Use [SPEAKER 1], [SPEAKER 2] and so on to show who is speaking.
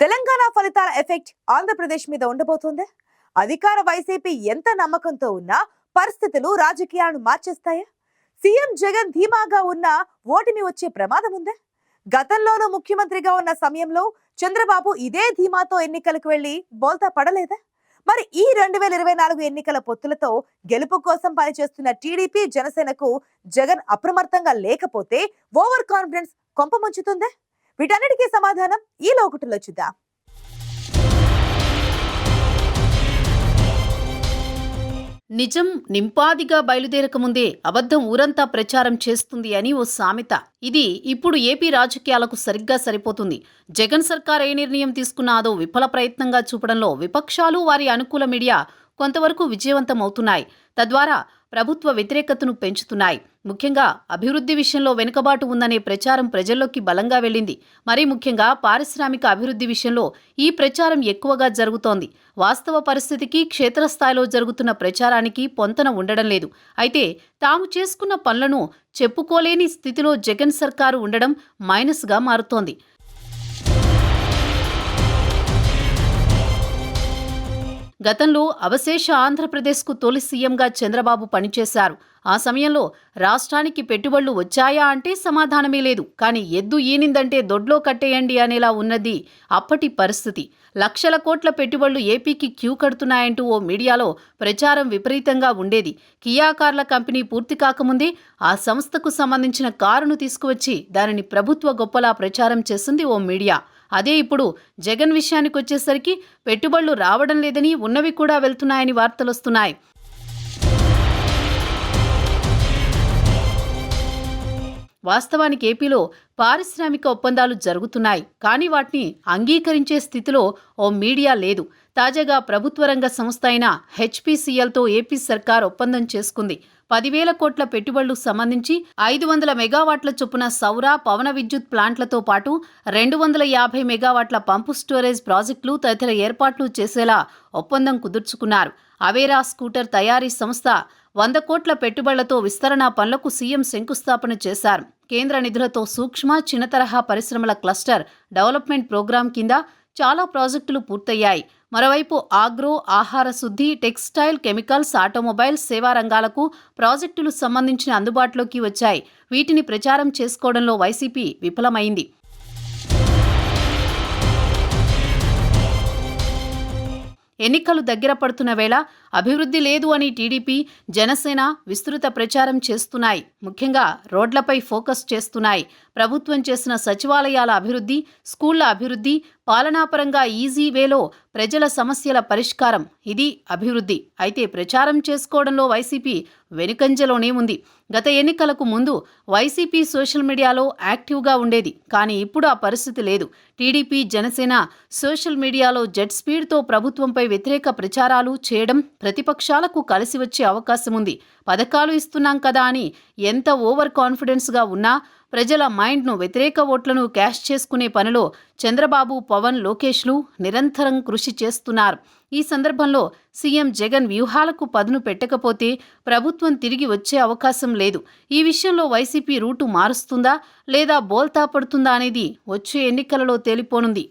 [SPEAKER 1] తెలంగాణ ఫలితాల ఎఫెక్ట్ ఆంధ్రప్రదేశ్ మీద ఉండబోతోందా. అధికార వైసీపీ ఎంత నమ్మకంతో ఉన్నా పరిస్థితులు రాజకీయాలను మార్చేస్తాయా? సీఎం జగన్ ధీమాగా ఉన్న ఓటమి వచ్చే ప్రమాదం ఉందా? గతంలోనూ ముఖ్యమంత్రిగా ఉన్న సమయంలో చంద్రబాబు ఇదే ధీమాతో ఎన్నికలకు వెళ్ళి బోల్తా పడలేదా? మరి ఈ రెండు వేల ఇరవై నాలుగు ఎన్నికల పొత్తులతో గెలుపు కోసం పనిచేస్తున్న టీడీపీ జనసేనకు జగన్ అప్రమత్తంగా లేకపోతే ఓవర్ కాన్ఫిడెన్స్ కొంపముంచుతుందే వీటన్నిటికీ సమాధానం ఈ లోకటిలో చూద్దాం.
[SPEAKER 2] నిజం నింపాదిగా బయలుదేరకముందే అబద్ధం ఊరంతా ప్రచారం చేస్తుంది అని ఓ సామెత. ఇది ఇప్పుడు ఏపీ రాజకీయాలకు సరిగ్గా సరిపోతుంది. జగన్ సర్కార్ ఏ నిర్ణయం తీసుకున్నా అదో విఫల ప్రయత్నంగా చూపడంలో విపక్షాలు వారి అనుకూల మీడియా కొంతవరకు విజయవంతమవుతున్నాయి. తద్వారా ప్రభుత్వ వ్యతిరేకతను పెంచుతున్నాయి. ముఖ్యంగా అభివృద్ధి విషయంలో వెనుకబాటు ఉందనే ప్రచారం ప్రజల్లోకి బలంగా వెళ్ళింది. మరీ ముఖ్యంగా పారిశ్రామిక అభివృద్ధి విషయంలో ఈ ప్రచారం ఎక్కువగా జరుగుతోంది. వాస్తవ పరిస్థితికి క్షేత్రస్థాయిలో జరుగుతున్న ప్రచారానికి పొంతన ఉండడం లేదు. అయితే తాము చేసుకున్న పనులను చెప్పుకోలేని స్థితిలో జగన్ సర్కారు ఉండడం మైనస్గా మారుతోంది. గతంలో అవశేష ఆంధ్రప్రదేశ్కు తొలి సీఎంగా చంద్రబాబు పనిచేశారు. ఆ సమయంలో రాష్ట్రానికి పెట్టుబడులు వచ్చాయా అంటే సమాధానమే లేదు. కానీ ఎద్దు ఈనిందంటే దొడ్లో కట్టేయండి అనేలా ఉన్నది అప్పటి పరిస్థితి. లక్షల కోట్ల పెట్టుబడులు ఏపీకి క్యూ కడుతున్నాయంటూ ఓ మీడియాలో ప్రచారం విపరీతంగా ఉండేది. కియా కార్ల కంపెనీ పూర్తి కాకముందే ఆ సంస్థకు సంబంధించిన కారును తీసుకువచ్చి దానిని ప్రభుత్వ గొప్పలా ప్రచారం చేసింది ఓ మీడియా. అదే ఇప్పుడు జగన్ విషయానికి వచ్చేసరికి పెట్టుబడులు రావడం లేదని ఉన్నవి కూడా వెళ్తున్నాయని వార్తలు వస్తున్నాయి. వాస్తవానికి ఏపీలో పారిశ్రామిక ఒప్పందాలు జరుగుతున్నాయి కానీ వాటిని అంగీకరించే స్థితిలో ఓ మీడియా లేదు. తాజాగా ప్రభుత్వ రంగ సంస్థ అయిన హెచ్పిసిఎల్తో ఏపీ సర్కార్ ఒప్పందం చేసుకుంది. పదివేల కోట్ల పెట్టుబడులకు సంబంధించి ఐదు వందల మెగావాట్ల చొప్పున సౌర పవన విద్యుత్ ప్లాంట్లతో పాటు రెండు వందల యాభై మెగావాట్ల పంపు స్టోరేజ్ ప్రాజెక్టులు తదితర ఏర్పాట్లు చేసేలా ఒప్పందం కుదుర్చుకున్నారు. అవేరా స్కూటర్ తయారీ సంస్థ వంద కోట్ల పెట్టుబడులతో విస్తరణ పనులకు సీఎం శంకుస్థాపన చేశారు. కేంద్ర నిధులతో సూక్ష్మ చిన్న తరహా పరిశ్రమల క్లస్టర్ డెవలప్మెంట్ ప్రోగ్రాం కింద చాలా ప్రాజెక్టులు పూర్తయ్యాయి. మరోవైపు ఆగ్రో ఆహార శుద్ధి టెక్స్టైల్ కెమికల్స్ ఆటోమొబైల్ సేవా రంగాలకు ప్రాజెక్టులు సంబంధించిన అందుబాటులోకి వచ్చాయి. వీటిని ప్రచారం చేసుకోవడంలో వైసీపీ విఫలమైంది. ఎన్నికలు దగ్గర పడుతున్న వేళ అభివృద్ధి లేదు అని టీడీపీ జనసేన విస్తృత ప్రచారం చేస్తున్నాయి. ముఖ్యంగా రోడ్లపై ఫోకస్ చేస్తున్నాయి. ప్రభుత్వం చేసిన సచివాలయాల అభివృద్ధి స్కూళ్ళ అభివృద్ధి పాలనాపరంగా ఈజీ వేలో ప్రజల సమస్యల పరిష్కారం. ఇది అభివృద్ధి. అయితే ప్రచారం చేసుకోవడంలో వైసీపీ వెనుకంజలోనే ఉంది. గత ఎన్నికలకు ముందు వైసీపీ సోషల్ మీడియాలో యాక్టివ్గా ఉండేది. కానీ ఇప్పుడు ఆ పరిస్థితి లేదు. టీడీపీ జనసేన సోషల్ మీడియాలో జెట్ స్పీడ్తో ప్రభుత్వంపై వ్యతిరేక ప్రచారాలు చేయడం ప్రతిపక్షాలకు కలిసి వచ్చే అవకాశం ఉంది. పథకాలు ఇస్తున్నాం కదా అని ఎంత ఓవర్ కాన్ఫిడెన్స్గా ఉన్నా ప్రజల మైండ్ను వ్యతిరేక ఓట్లను క్యాష్ చేసుకునే పనిలో చంద్రబాబు పవన్ లోకేష్లు నిరంతరం కృషి చేస్తున్నారు. ఈ సందర్భంలో సీఎం జగన్ వ్యూహాలకు పదును పెట్టకపోతే ప్రభుత్వం తిరిగి వచ్చే అవకాశం లేదు. ఈ విషయంలో వైసీపీ రూటు మారుస్తుందా లేదా బోల్తా పడుతుందా అనేది వచ్చే ఎన్నికలలో తేలిపోనుంది.